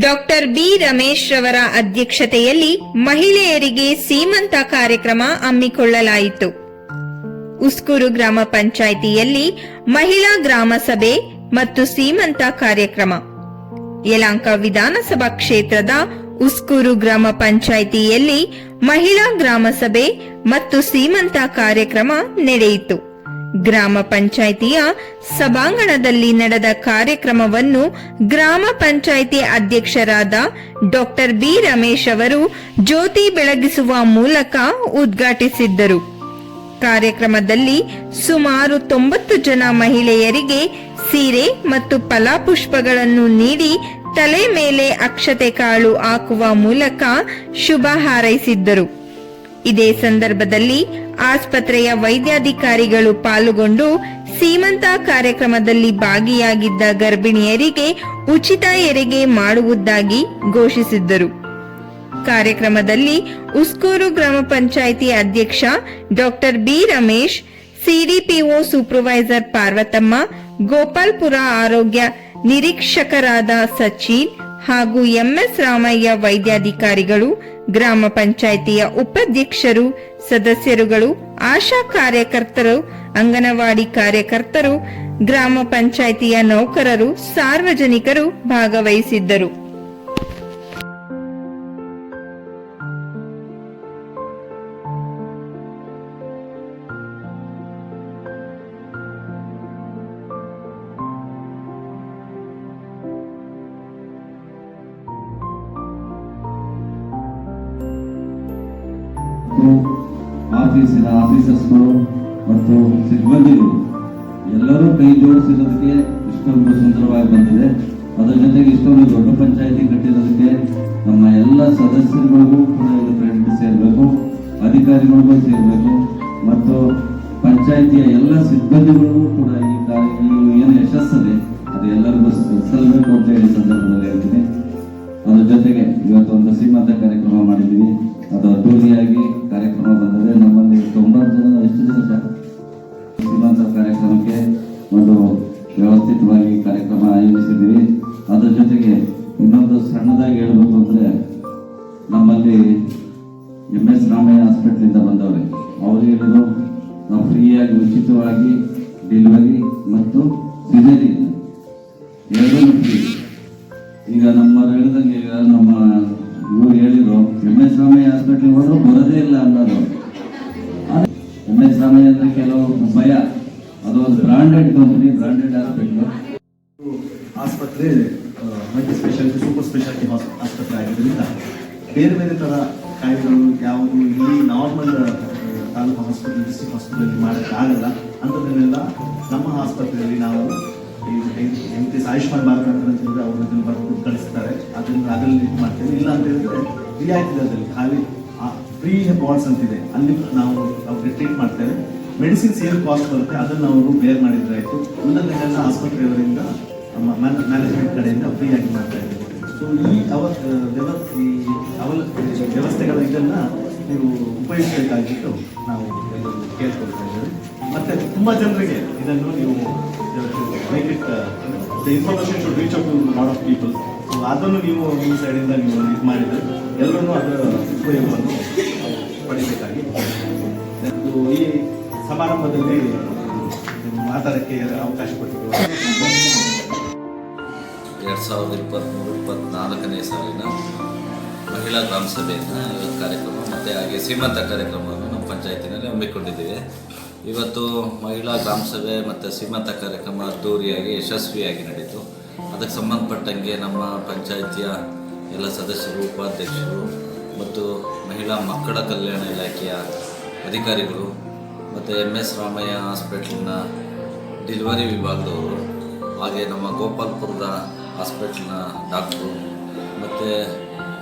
Doctor B Ramesh ರವರ ಅಧ್ಯಕ್ಷತೆಯಲ್ಲಿ ಮಹಿಳೆಯರಿಗೆ ಸೀಮಂತ ಕಾರ್ಯಕ್ರಮ ಹಮ್ಮಿಕೊಳ್ಳಲಾಯಿತು. ಉಸ್ಕೂರು ಗ್ರಾಮ ಪಂಚಾಯಿತಿಯಲ್ಲಿ ಮಹಿಳಾ ಗ್ರಾಮ ಸಭೆ ಮತ್ತು ಸೀಮಂತ ಕಾರ್ಯಕ್ರಮ. ಯಲಾಂಕ ವಿಧಾನಸಭಾ ಕ್ಷೇತ್ರದ ಉಸ್ಕೂರು ಗ್ರಾಮ ಪಂಚಾಯಿತಿಯಲ್ಲಿ ಮಹಿಳಾ ಗ್ರಾಮ ಸಭೆ ಮತ್ತು ಸೀಮಂತ ಕಾರ್ಯಕ್ರಮ ನಡೆಯಿತು. ಗ್ರಾಮ ಪಂಚಾಯಿತಿಯ ಸಭಾಂಗಣದಲ್ಲಿ ನಡೆದ ಕಾರ್ಯಕ್ರಮವನ್ನು ಗ್ರಾಮ ಪಂಚಾಯಿತಿ ಅಧ್ಯಕ್ಷರಾದ ಡಾಕ್ಟರ್ ಬಿ ರಮೇಶ್ ಅವರು ಜ್ಯೋತಿ ಬೆಳಗಿಸುವ ಮೂಲಕ ಉದ್ಘಾಟಿಸಿದ್ದರು. ಕಾರ್ಯಕ್ರಮದಲ್ಲಿ ಸುಮಾರು ತೊಂಬತ್ತು ಜನ ಮಹಿಳೆಯರಿಗೆ ಸೀರೆ ಮತ್ತು ಫಲಾಪುಷ್ಪಗಳನ್ನು ನೀಡಿ ತಲೆ ಮೇಲೆ ಅಕ್ಷತೆ ಕಾಳು ಹಾಕುವ ಮೂಲಕ ಶುಭ ಹಾರೈಸಿದ್ದರು. ಇದೇ ಸಂದರ್ಭದಲ್ಲಿ ಆಸ್ಪತ್ರೆಯ ವೈದ್ಯಾಧಿಕಾರಿಗಳು ಪಾಲ್ಗೊಂಡು ಸೀಮಂತ ಕಾರ್ಯಕ್ರಮದಲ್ಲಿ ಭಾಗಿಯಾಗಿದ್ದ ಗರ್ಭಿಣಿಯರಿಗೆ ಉಚಿತ ಎರಿಗೆ ಮಾಡುವುದಾಗಿ ಘೋಷಿಸಿದ್ದರು. ಕಾರ್ಯಕ್ರಮದಲ್ಲಿ ಉಸ್ಕೂರು ಗ್ರಾಮ ಪಂಚಾಯಿತಿ ಅಧ್ಯಕ್ಷ doctor B Ramesh, CDPO supervisor Parvathamma, Gopalpura ಆರೋಗ್ಯ ನಿರೀಕ್ಷಕರಾದ ಸಚಿನ್ ಹಾಗೂ ಎಂಎಸ್ ರಾಮಯ್ಯ ವೈದ್ಯಾಧಿಕಾರಿಗಳು, ಗ್ರಾಮ ಪಂಚಾಯಿತಿಯ ಉಪಾಧ್ಯಕ್ಷರು, ಸದಸ್ಯರುಗಳು, ಆಶಾ ಕಾರ್ಯಕರ್ತರು, ಅಂಗನವಾಡಿ ಕಾರ್ಯಕರ್ತರು, ಗ್ರಾಮ ಪಂಚಾಯಿತಿಯ ನೌಕರರು, ಸಾರ್ವಜನಿಕರು ಭಾಗವಹಿಸಿದ್ದರು. ಆಫೀಸಿನ ಆಫೀಸರ್ಸ್ಗಳು ಮತ್ತು ಸಿಬ್ಬಂದಿಗಳು ಎಲ್ಲರೂ ಕೈ ಜೋಡಿಸಿರೋದಕ್ಕೆ ಇಷ್ಟೊಂದು ಸುಂದರವಾಗಿ ಬಂದಿದೆ. ಅದರ ಜೊತೆಗೆ ಇಷ್ಟೊಂದು ದೊಡ್ಡ ಪಂಚಾಯಿತಿ ಕಟ್ಟಿರೋದಕ್ಕೆ ನಮ್ಮ ಎಲ್ಲ ಸದಸ್ಯರುಗಳಿಗೂ ಕೂಡ ಇದು ಕ್ರೆಡಿಟ್ ಸೇರಬೇಕು, ಅಧಿಕಾರಿಗಳಿಗೂ ಸೇರಬೇಕು ಮತ್ತು ಪಂಚಾಯಿತಿಯ ಎಲ್ಲ ಸಿಬ್ಬಂದಿಗಳಿಗೂ ಕೂಡ ಈ ಏನು ಯಶಸ್ಸಿದೆ ಅದು ಎಲ್ಲರಿಗೂ ಸಲ್ಲಬೇಕು ಅಂತ ಹೇಳಿ ಸಂದರ್ಭದಲ್ಲಿ ಹೇಳ್ತೀನಿ. ಅದರ ಜೊತೆಗೆ ಇವತ್ತು ಒಂದು ಸೀಮಂತ ಕಾರ್ಯಕ್ರಮ ಮಾಡಿದ್ದೀವಿ. ವ್ಯವಸ್ಥಿತವಾಗಿ ಕಾರ್ಯಕ್ರಮ ಆಯೋಜಿಸಿದ್ದೀವಿ. ಅದ್ರ ಜೊತೆಗೆ ಇನ್ನೊಂದು ಸಣ್ಣದಾಗಿ ಹೇಳಬೇಕು ಅಂದ್ರೆ ನಮ್ಮಲ್ಲಿ ಎಂ ಎಸ್ ರಾಮಯ್ಯ ಹಾಸ್ಪಿಟ್ಲಿಂದ ಬಂದವ್ರೆ. ಅವರು ಹೇಳಿದ್ರು, ನಾವು ಫ್ರೀಯಾಗಿ, ಉಚಿತವಾಗಿ ಡೆಲಿವರಿ ಮತ್ತು ಸಿಜರಿ ಎರಡೂ ಫ್ರೀ. ಈಗ ನಮ್ಮ ಹೇಳಿದಂಗೆ ಈಗ ನಮ್ಮ ಊರು ಹೇಳಿದ್ರು ಎಂ ಎಸ್ ರಾಮಯ್ಯ ಹಾಸ್ಪಿಟ್ಲಿಗೆ ಹೋದ್ರು ಬರೋದೇ ಇಲ್ಲ ಅನ್ನೋದು. ಎಂ ಎಸ್ ರಾಮಯ್ಯ ಅಂದ್ರೆ ಕೆಲವು ಭಯ. ಅದು ಒಂದು ಬ್ರಾಂಡೆಡ್ ಕಂಪನಿ ಬ್ರಾಂಡೆಡ್ ಹಾಸ್ಪಿಟ್ಲು ಆಸ್ಪತ್ರೆ ಮಲ್ಟಿ ಸ್ಪೆಷಾಲಿಟಿ ಸೂಪರ್ ಸ್ಪೆಷಾಲಿಟಿ ಆಸ್ಪತ್ರೆ ಆಗಿರೋದ್ರಿಂದ ಬೇರೆ ಬೇರೆ ಥರ ಕಾಯಿಲೆಗಳು ಯಾವುದು ಇಲ್ಲಿ ನಾರ್ಮಲ್ ತಾಲೂಕು ಹಾಸ್ಪಿಟಲ್ ಡಿಸ್ಟಿಕ್ ಹಾಸ್ಪಿಟಲಲ್ಲಿ ಮಾಡೋಕ್ಕಾಗಲ್ಲ ಅಂಥದ್ದನ್ನೆಲ್ಲ ನಮ್ಮ ಆಸ್ಪತ್ರೆಯಲ್ಲಿ ನಾವು ಎಂ ಟಿ ಆಯುಷ್ಮಾನ್ ಭಾರತ ಅಂತ ಹೇಳಿದ್ರೆ ಅವರು ಅದನ್ನು ಬರ್ದು ಕಳಿಸ್ತಾರೆ. ಅದರಿಂದ ಅದರಲ್ಲಿ ಇದು ಮಾಡ್ತೇವೆ. ಇಲ್ಲ ಅಂತ ಹೇಳಿದ್ರೆ ರಿಯಾಯಿತಿ ದರದಲ್ಲಿ ಖಾಲಿ ಫ್ರೀ ಬಾಂಡ್ಸ್ ಅಂತಿದೆ. ಅಲ್ಲಿ ನಾವು ಅವ್ರಿಗೆ ಟ್ರೀಟ್ ಮಾಡ್ತೇವೆ. ಮೆಡಿಸಿನ್ಸ್ ಏನು ಕಾಸ್ಟ್ ಬರುತ್ತೆ ಅದನ್ನು ಅವರು ಬೇರ್ ಮಾಡಿದ್ರೆ ಆಯಿತು. ಉಳಿದನ್ನೆಲ್ಲ ಆಸ್ಪತ್ರೆಯವರಿಂದ ಮ್ಯಾನೇಜ್ಮೆಂಟ್ ಕಡೆಯಿಂದ ಫ್ರೀ ಆಗಿ ಮಾಡ್ತಾ ಇದ್ದೀವಿ ಸೊ ಈ ಅವ ಈ ಅವಲ ವ್ಯವಸ್ಥೆಗಳ ಇದನ್ನ ನೀವು ಉಪಯೋಗಿಸಬೇಕಾಗಿಬಿಟ್ಟು ನಾವು ಕೇಳ್ಕೊಳ್ತಾ ಇದ್ದೇವೆ. ಮತ್ತೆ ತುಂಬಾ ಜನರಿಗೆ ಇದನ್ನು ನೀವು make it the information should reach up to lot of people so ಅದನ್ನು ನೀವು ನಿಮ್ಮ ಸೈಡಿಂದ ನೀವು ಇದು ಮಾಡಿದ್ರೆ ಎಲ್ಲರೂ ಅದರ ಉಪಯೋಗವನ್ನು ಪಡಿಬೇಕಾಗಿ ಈ ಸಮಾರಂಭದಲ್ಲಿ ಮಾತಾಡೋಕ್ಕೆ ಅವಕಾಶ ಕೊಟ್ಟಿದ್ದು ಎರಡು ಸಾವಿರದ ಇಪ್ಪತ್ತ್ಮೂರು ಇಪ್ಪತ್ತ್ನಾಲ್ಕನೇ ಸಾಲಿನ ಮಹಿಳಾ ಗ್ರಾಮ ಸಭೆಯನ್ನು ಇವತ್ತು ಕಾರ್ಯಕ್ರಮ ಮತ್ತು ಹಾಗೆ ಸೀಮಂತ ಕಾರ್ಯಕ್ರಮವನ್ನು ನಮ್ಮ ಪಂಚಾಯತಿನಲ್ಲಿ ಹಮ್ಮಿಕೊಂಡಿದ್ದೇವೆ. ಇವತ್ತು ಮಹಿಳಾ ಗ್ರಾಮ ಸಭೆ ಮತ್ತು ಸೀಮಂತ ಕಾರ್ಯಕ್ರಮ ಅದ್ದೂರಿಯಾಗಿ, ಯಶಸ್ವಿಯಾಗಿ ನಡೀತು ಅದಕ್ಕೆ ಸಂಬಂಧಪಟ್ಟಂಗೆ ನಮ್ಮ ಪಂಚಾಯಿತಿಯ ಎಲ್ಲ ಸದಸ್ಯರು, ಉಪಾಧ್ಯಕ್ಷರು ಮತ್ತು ಮಹಿಳಾ ಮಕ್ಕಳ ಕಲ್ಯಾಣ ಇಲಾಖೆಯ ಅಧಿಕಾರಿಗಳು ಮತ್ತು ಎಂ ಎಸ್ ರಾಮಯ್ಯ ಹಾಸ್ಪಿಟ್ಲಿನ ಡೆಲಿವರಿ ವಿಭಾಗದವರು, ಹಾಗೆ ನಮ್ಮ ಗೋಪಾಲ್ಪುರದ ಹಾಸ್ಪಿಟ್ಲ್ನ ಡಾಕ್ಟ್ರು, ಮತ್ತು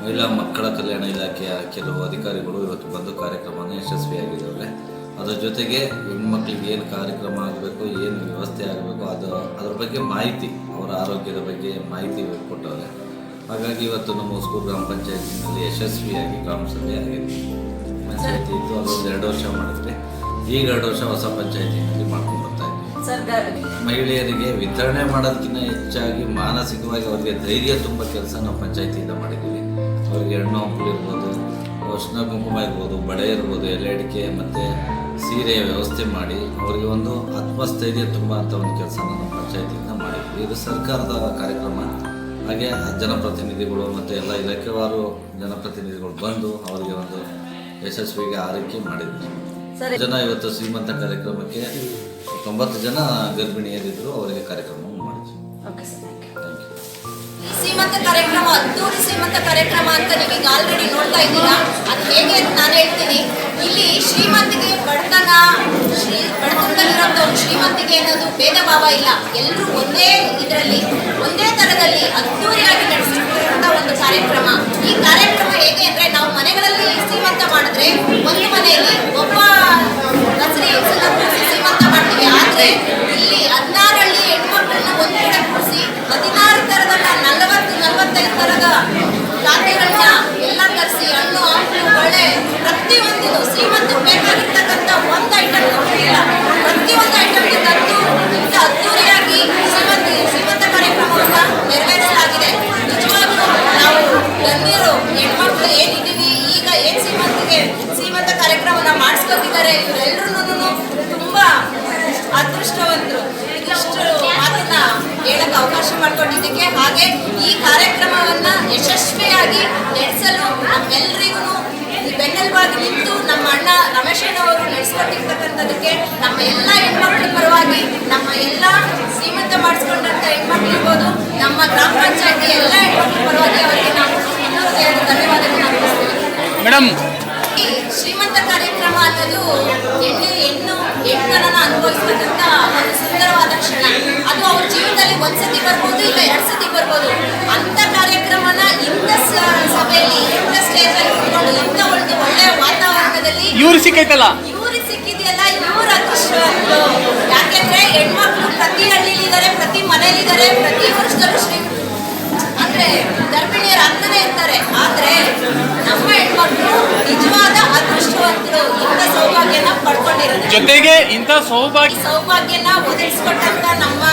ಮಹಿಳಾ ಮಕ್ಕಳ ಕಲ್ಯಾಣ ಇಲಾಖೆಯ ಕೆಲವು ಅಧಿಕಾರಿಗಳು ಇವತ್ತು ಬಂದು ಕಾರ್ಯಕ್ರಮವನ್ನು ಯಶಸ್ವಿಯಾಗಿದ್ದಾವೆ ಅದರ ಜೊತೆಗೆ ಹೆಣ್ಮಕ್ಳಿಗೆ ಏನು ಕಾರ್ಯಕ್ರಮ ಆಗಬೇಕು, ಏನು ವ್ಯವಸ್ಥೆ ಆಗಬೇಕು, ಅದು ಅದರ ಬಗ್ಗೆ ಮಾಹಿತಿ, ಅವರ ಆರೋಗ್ಯದ ಬಗ್ಗೆ ಮಾಹಿತಿ ಕೊಟ್ಟವ್ರೆ. ಹಾಗಾಗಿ ಇವತ್ತು ನಮ್ಮ ಸ್ಕೂಲ್ ಗ್ರಾಮ ಪಂಚಾಯತಿನಲ್ಲಿ ಯಶಸ್ವಿಯಾಗಿ ಗ್ರಾಮ ಸಭೆ ಆಗಿದೆ. ಪಂಚಾಯತಿ ಇತ್ತು ಅದೊಂದು ಎರಡು ವರ್ಷ ಮಾಡಿದ್ರೆ ಈಗ ಎರಡು ವರ್ಷ ಹೊಸ ಪಂಚಾಯತಿನಲ್ಲಿ ಮಾಡ್ಕೊಂಡು ಮಹಿಳೆಯರಿಗೆ ವಿತರಣೆ ಮಾಡೋದಕ್ಕಿಂತ ಹೆಚ್ಚಾಗಿ ಮಾನಸಿಕವಾಗಿ ಅವರಿಗೆ ಧೈರ್ಯ ತುಂಬ ಕೆಲಸ ನಾವು ಪಂಚಾಯತಿಯಿಂದ ಮಾಡಿದ್ದೀವಿ. ಅವರಿಗೆ ಹೆಣ್ಣು ಹಂಪಲು ಇರ್ಬೋದು ಅರ್ಶಿನ ಕುಂಕುಮ ಇರ್ಬೋದು ಬಳೆ ಇರ್ಬೋದು ಎಲೆ ಅಡಿಕೆ ಮತ್ತು ಸೀರೆಯ ವ್ಯವಸ್ಥೆ ಮಾಡಿ ಅವರಿಗೆ ಒಂದು ಆತ್ಮಸ್ಥೈರ್ಯ ತುಂಬ ಅಂತ ಒಂದು ಕೆಲಸ ನಾವು ಪಂಚಾಯತಿಯಿಂದ ಮಾಡಿದ್ವಿ ಇದು ಸರ್ಕಾರದ ಕಾರ್ಯಕ್ರಮ. ಹಾಗೆ ಜನಪ್ರತಿನಿಧಿಗಳು ಮತ್ತು ಎಲ್ಲ ಇಲಾಖೆವಾರು ಜನಪ್ರತಿನಿಧಿಗಳು ಬಂದು ಅವರಿಗೆ ಒಂದು ಯಶಸ್ವಿಗೆ ಆರೈಕೆ ಮಾಡಿದ್ವಿ. ಜನ ಇವತ್ತು ಶ್ರೀಮಂತ ಕಾರ್ಯಕ್ರಮಕ್ಕೆ ತೊಂಬತ್ತು ಜನ ಗರ್ಭಿಣಿಯರಿದ್ರು ಅವರಿಗೆ ಕಾರ್ಯಕ್ರಮ ಮಾಡಿದ್ವಿ. Okay sir thank you thank you ಈ ಸೀಮಂತ ಕಾರ್ಯಕ್ರಮ ಅದ್ದೂರಿ ಶ್ರೀಮಂತ ಕಾರ್ಯಕ್ರಮ ಅಂತ ನೀವೀಗ ಆಲ್ರೆಡಿ ನೋಡ್ತಾ ಇದ್ದೀರಾ? ಅದು ಹೇಗೆ ಅಂತ ನಾನು ಹೇಳ್ತೀನಿ. ಇಲ್ಲಿ ಶ್ರೀಮಂತಿಗೆ ಬಡತನ ಶ್ರೀ ಬಡತನದಲ್ಲಿರೋಂಥವ್ರು ಶ್ರೀಮಂತಿಗೆ ಅನ್ನೋದು ಭೇದ ಭಾವ ಇಲ್ಲ. ಎಲ್ಲರೂ ಒಂದೇ ಇದರಲ್ಲಿ ಒಂದೇ ಥರದಲ್ಲಿ ಅದ್ದೂರಿಯಾಗಿ ನಡೆಸಿರುವಂಥ ಒಂದು ಕಾರ್ಯಕ್ರಮ. ಈ ಕಾರ್ಯಕ್ರಮ ಹೇಗೆ ಅಂದರೆ ನಾವು ಮನೆಗಳಲ್ಲಿ ಶ್ರೀಮಂತ ಮಾಡಿದ್ರೆ ಒಂದು ಮನೆಯಲ್ಲಿ ಒಬ್ಬ ಬೆನ್ನೆಲುಬಾಗಿ ನಿಂತು ನಮ್ಮ ಅಣ್ಣ ರಮೇಶ್ ಅವರು ನಡೆಸ್ಕೊಟ್ಟಿರ್ತಕ್ಕಂಥದಕ್ಕೆ ನಮ್ಮ ಎಲ್ಲ ಹೆಣ್ಮಕ್ಳ ಪರವಾಗಿ ನಮ್ಮ ಎಲ್ಲ ಶ್ರೀಮಂತ ಮಾಡಿಸ್ಕೊಂಡಂಥ ಹೆಣ್ಮಕ್ಳು ಇರ್ಬೋದು ನಮ್ಮ ಗ್ರಾಮ ಪಂಚಾಯತಿ ಎಲ್ಲ ಹೆಣ್ಮಕ್ಳ ಪರವಾಗಿ ಅವರಿಗೆ ನಾವು ಧನ್ಯವಾದಗಳನ್ನು ಮೇಡಮ್. ಈ ಶ್ರೀಮಂತ ಕಾರ್ಯಕ್ರಮ ಅನ್ನೋದು ಹೆಣ್ಣು ಹೆಣ್ಣು ಹೆಣ್ಣನ ಅನುಭವಿಸ್ತಕ್ಕಂಥ ಒಂದು ಸುಂದರವಾದ ಕ್ಷಣ. ಅದು ಅವ್ರ ಜೀವನದಲ್ಲಿ ಒಂದ್ಸತಿ ಬರ್ಬೋದು ಇಲ್ಲ ಎರಡ್ ಸತಿ ಬರ್ಬೋದು. ಅಂತ ಕಾರ್ಯಕ್ರಮನ ಇಂಥ ಸ- ಸಭೆಯಲ್ಲಿ ಇಂಥ ಸ್ಟೇಜ್ ಅಲ್ಲಿ ಕೂತ್ಕೊಂಡು ಇಂಥ ಒಂದು ಒಳ್ಳೆಯ ವಾತಾವರಣದಲ್ಲಿ ಇವ್ರು ಸಿಕ್ಕೈತಲ್ಲ? ಇವ್ರಿ ಸಿಕ್ಕಿದೆಯಲ್ಲ ಇವ್ರ ಅದೃಷ್ಟವಂತರು. ಯಾಕೆಂದ್ರೆ ಹೆಣ್ಮಕ್ಳು ಪ್ರತಿ ಹಳ್ಳಿಲಿದ್ದಾರೆ ಪ್ರತಿ ಮನೇಲಿದ್ದಾರೆ ಪ್ರತಿ ವರ್ಷದಲ್ಲೂ ಶ್ರೀ ಅಂದ್ರೆ ಗರ್ಭಿಣಿಯರು ಆಗ್ತಾನೆ ಇರ್ತಾರೆ. ಆದ್ರೆ ನಮ್ಮ ಹೆಣ್ಮಕ್ಳು ನಿಜವಾದ ಅದೃಷ್ಟವಂತರು. ಇಂಥ ಸೌಭಾಗ್ಯನ ಪಡ್ಕೊಂಡಿರೋದು. ಜೊತೆಗೆ ಇಂಥ ಸೌಭಾಗ್ಯ ಸೌಭಾಗ್ಯನ ಒದಗಿಸ್ಕೊಟ್ಟಂತ ನಮ್ಮ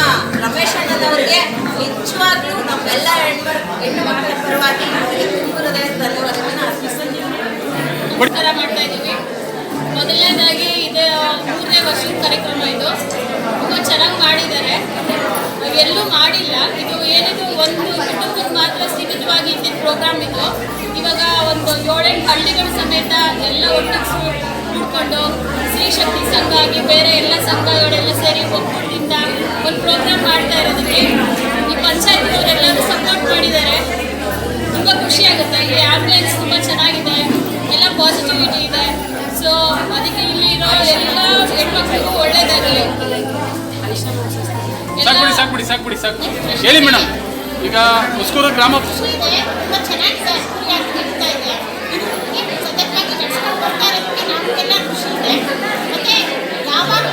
ರಮೇಶ್ ಅಣ್ಣನವರಿಗೆ ನಿಜವಾಗ್ಲೂ ನಮ್ಮೆಲ್ಲ ಹೆಣ್ಮಕ್ ಹೆಣ್ಣು ಮಕ್ಕಳ ಪರವಾಗಿ ಅವರಿಗೆ ತುಂಬ ಧನ್ಯವಾದಗಳನ್ನ ಅರ್ಪಿಸ್ತಾ ಮಾಡ್ತಾ ಇದ್ದೀವಿ. ಮೊದಲನೇದಾಗಿ ಇದೇ ಮೂರನೇ ವರ್ಷದ ಕಾರ್ಯಕ್ರಮ ಇದು. ತುಂಬ ಚೆನ್ನಾಗಿ ಮಾಡಿದ್ದಾರೆ. ಎಲ್ಲೂ ಮಾಡಿಲ್ಲ. ಇದು ಏನಿದು, ಒಂದು ಕುಟುಂಬಕ್ಕೆ ಮಾತ್ರ ಸೀಮಿತವಾಗಿ ಇದ್ದಿದ್ದ ಪ್ರೋಗ್ರಾಮ್ ಇದು. ಇವಾಗ ಒಂದು ಏಳೆಂಟು ಹಳ್ಳಿಗಳ ಸಮೇತ ಎಲ್ಲ ಒಟ್ಟಿಗೆ ಕೂಡ್ಕೊಂಡು ಸ್ತ್ರೀ ಶಕ್ತಿ ಸಂಘ ಆಗಿ ಬೇರೆ ಎಲ್ಲ ಸಂಘಗಳೆಲ್ಲ ಸೇರಿ ಒಕ್ಕೂಟದಿಂದ ಒಂದು ಪ್ರೋಗ್ರಾಮ್ ಮಾಡ್ತಾ ಇರೋದಕ್ಕೆ ಈ ಪಂಚಾಯತ್ನವರೆಲ್ಲರೂ ಸಪೋರ್ಟ್ ಮಾಡಿದ್ದಾರೆ. ತುಂಬ ಖುಷಿ ಆಗುತ್ತೆ. ಇಲ್ಲಿ ಆಂಬ್ಯುಲೆನ್ಸ್ ತುಂಬ ಚೆನ್ನಾಗಿದೆ. ಎಲ್ಲ ಪಾಸಿಟಿವಿಟಿ ಇದೆ. ಸಾಕ್ಬಿಡಿ ಸಾಕ್ಬಿಡಿ ಸಾಕ್ಬಿಡಿ ಸಾಕು ಹೇಳಿ ಮೇಡಮ್. ಈಗ ಮುಸ್ಕೂರು ಗ್ರಾಮ ಯಾವಾಗ